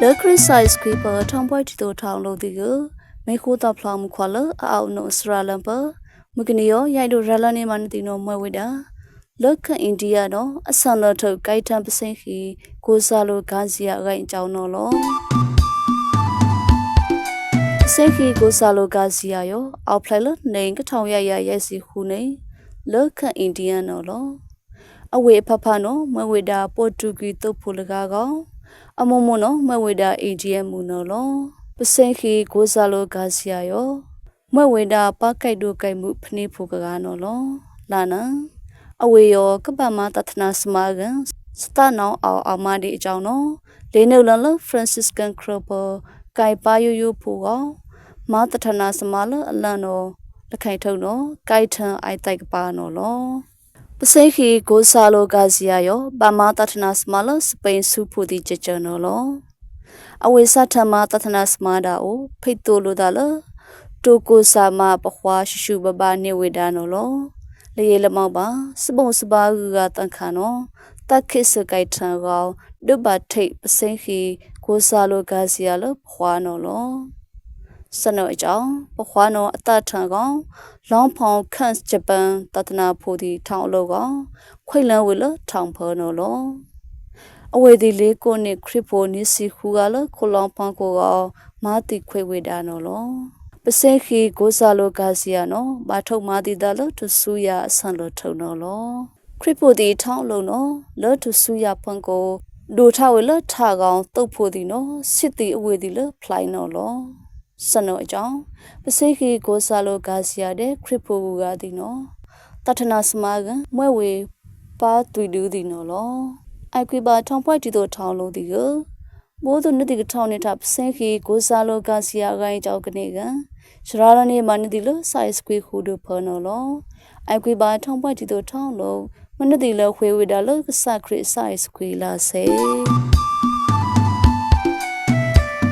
The criticize keeper ထောင်ပွဲတီတိုထောင်လို့ဒီကမေခိုးတဖလာမှုခွာလအောက်နိုစရာလမ်ပမကနီယောရိုက်တို့ရလနေမနတီနိုမွဲဝိတာလက်ခအိန္ဒိယတော့အဆန်လထုတ်ဂိုက်တန်ပစိန်ခီကိုစားလိုဂါစီယာဂိုင်အကြောင်းတော့လောစိန်ခီကိုစားလိုဂါစီယာယောအောက်ဖလိုက်လနေကထောင်ရရရဲစီခုနေလက်ခအိန္ဒိယနော်လောအဝေဖဖနော်မွဲဝိတာပေါ်တူဂီတုတ်ဖို့လကားကောင် အမုံမနော်မွဲဝေတာ AGM မူနော်လောပစိန်ခီကိုစားလိုဂါစီယာယောမွဲဝေတာပကိုက်တို့ကိုက်မှုဖနေဖို့ကကားနော်လောလာနံအဝေယောကပ္ပမတသနာစမာကန်စတနောင်းအောင်အောင်မဒီအကြောင်းနော်လေးနုလလ Franciscan Crowper ကိုက်ပါယိုယိုဖို့ကောမာတထနာစမာလအလန်နော်လက်ခိုင်ထုံနော်ကိုက်ထန်အိုက်တိုက်ကပါနော်လော ပစိခီကိုဆာလိုဂါစီယာယောဘာမာတထနာစမာလစပိန်စုဖို့ဒီကြကြနော်လောအဝိစထမတထနာစမာဒါအိုဖိတ်တိုလိုဒါလတိုကိုဆာမပခွာရှုရှုဘဘနေဝေဒါနော်လောလေရလမောက်ပါစပုံစပါကူကတန်ခါနော်တက်ခိစကိုက်ထံကောဒုဘထိတ်ပစိခီကိုဆာလိုဂါစီယာလခွာနော်လော စနောအကြောင်းပခွားနောအတထံကောင်လောင်းဖောင်ခန့်ဂျပန်တတနာဖိုဒီထောင်အလို့ကောင်ခွိလန်းဝေလထောင်ဖောနော်လောအဝေဒီလေးကိုနိခရစ်ဖိုနိစီခူကလခလောင်းဖန်ကိုကောင်မာတိခွေဝေဒါနော်လောပစေခီကိုစာလိုဂါစီယာနော်ဘာထုတ်မာတိဒါလထဆူယာအဆန်လထုံနော်လောခရစ်ဖိုဒီထောင်းလုံးနော်လောထဆူယာဖန်ကိုဒိုထဝေလထကောင်တုတ်ဖို့ဒီနော်စစ်တီအဝေဒီလဖလိုင်းနော်လော စနောအကြောင်းပစိခီကိုဆာလိုဂါစီယာတဲ့ခရစ်ဖိုဘူကဒီနော်တထနာစမာကမွဲဝေပါတူဒူဒီနော်လောအိုက်ကွေပါထောင်ပွိုက်တီတို့ထောင်လို့ဒီကမိုးသူနတိကထောင်နေတာပစိခီကိုဆာလိုဂါစီယာဂိုင်းကြောက်ကနေကရှရာရနေမနဒီလိုစိုက်စကွေခူဒဖနော်လောအိုက်ကွေပါထောင်ပွိုက်တီတို့ထောင်လို့မနဒီလခွေဝေဒါလကစခရစ်စိုက်စကွေလာစေ